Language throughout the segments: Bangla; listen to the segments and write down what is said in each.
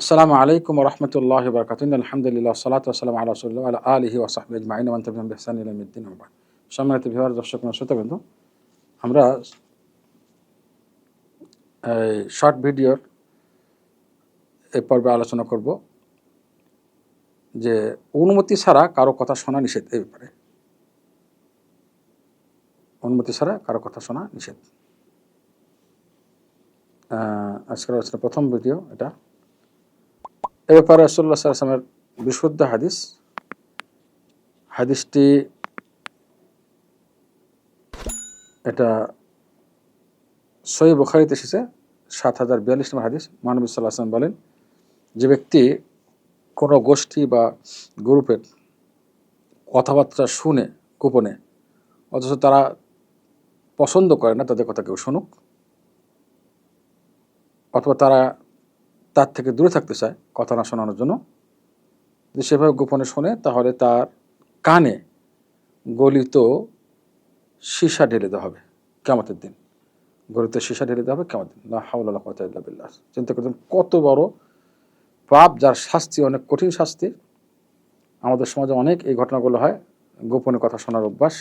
আসসালামু আলাইকুম রহমতুল্লাহ বরকাতুন আলহামদুলিল্লাহ সালাত আসসালাম আল্লাহ রসুল্লাহ আল্লাহ আলহি ওসাহব আজমাইন। ইলামিদ্দিন আবাদ সম্মানিত বিহার দর্শক শ্রোতাবৃন্দ আমরা এই শর্ট ভিডিওর এই পর্বে আলোচনা করব যে অনুমতি ছাড়া কারও কথা শোনা নিষেধ এই ব্যাপারে। অনুমতি ছাড়া কারও কথা শোনা নিষেধ। আজকের আলোচনা প্রথম ভিডিও এটা। এ ব্যাপারে রসুল্লাহ আসলামের বিশুদ্ধ হাদিস। হাদিসটি এটা সই বুখারিতে এসেছে, সাত হাজার বিয়াল্লিশ নম্বর হাদিস। মহানবী সাল্লাহ আসলাম বলেন, যে ব্যক্তি কোনো গোষ্ঠী বা গ্রুপের কথাবার্তা শুনে গোপনে, অথচ তারা পছন্দ করে না, তাদের কথা কেউ শুনুক, অথবা তারা তার থেকে দূরে থাকতে চায় কথা না শোনানোর জন্য। যদি সেভাবে গোপনে শোনে, তাহলে তার কানে গলিত সীসা ঢেলে দেওয়া হবে কেমতের দিন। গলিত সীসা ঢেলে দেওয়া হবে কেমন দিন। না হাউল্লাহ বিল্লাহ। চিন্তা করতেন কত বড় পাপ যার শাস্তি, অনেক কঠিন শাস্তি। আমাদের সমাজে অনেক এই ঘটনাগুলো হয়। গোপনে কথা শোনার অভ্যাস,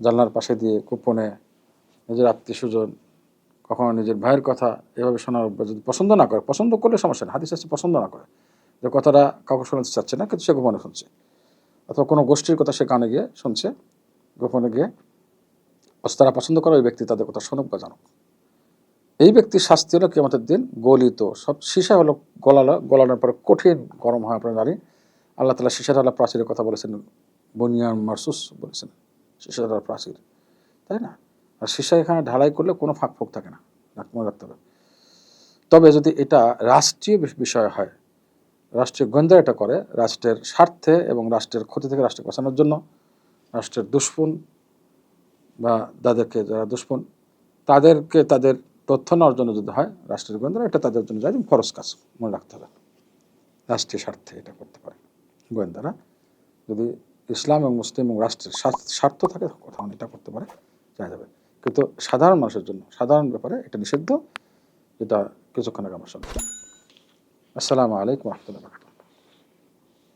জানলার পাশে দিয়ে গোপনে নিজের আত্মীয় স্বজন কখনো নিজের ভাইয়ের কথা এভাবে শোনার যদি পছন্দ না করে, পছন্দ করলে সমস্যা না হাদিস আসছে পছন্দ না করে। যে কথাটা কাউকে শোনাতে চাচ্ছে না, কিন্তু সে গোপনে শুনছে। অথবা কোনো গোষ্ঠীর কথা সে কানে গিয়ে শুনছে, গোপনে গিয়ে অথচ তারা পছন্দ করে ওই ব্যক্তি, তাদের কথা শুনুক বা জানুক। এই ব্যক্তির শাস্তি হলো কেমতের দিন গলিত, সব সীসা হলো গলালো, গলানোর পরে কঠিন, গরম হয় আপনার জানি আল্লাহ তালা সীসা ঢালা প্রাচীরের কথা বলেছেন, বনিয়ান মারসুস বলেছেন, সীসা ঢালা প্রাচীর। তাই না? আর সীসা এখানে ঢালাই করলে কোনো ফাঁক ফোক থাকে না মনে রাখতে হবে। তবে যদি এটা রাষ্ট্রীয় বিষয় হয়, রাষ্ট্রীয় গোয়েন্দা এটা করে, রাষ্ট্রের স্বার্থে এবং রাষ্ট্রের ক্ষতি থেকে রাষ্ট্রকে বাঁচানোর জন্য রাষ্ট্রের দুষ্পুন বা তাদেরকে যারা দুষ্পুন তাদেরকে তাদের তথ্য নেওয়ার জন্য যদি হয়, রাষ্ট্রের গোয়েন্দারা এটা তাদের জন্য যায় ফরজ কাজ মনে রাখতে হবে। রাষ্ট্রীয় স্বার্থে এটা করতে পারে। গোয়েন্দারা যদি ইসলাম এবং মুসলিম এবং রাষ্ট্রের স্বার্থ- থাকে কোথাও এটা করতে পারে যা যাবে। কিন্তু সাধারণ মানুষের জন্য, সাধারণ ব্যাপারে এটা নিষিদ্ধ, যেটা কিছুক্ষণ আগে আমার সঙ্গে। আসসালামু আলাইকুম রহমতুল্লাহ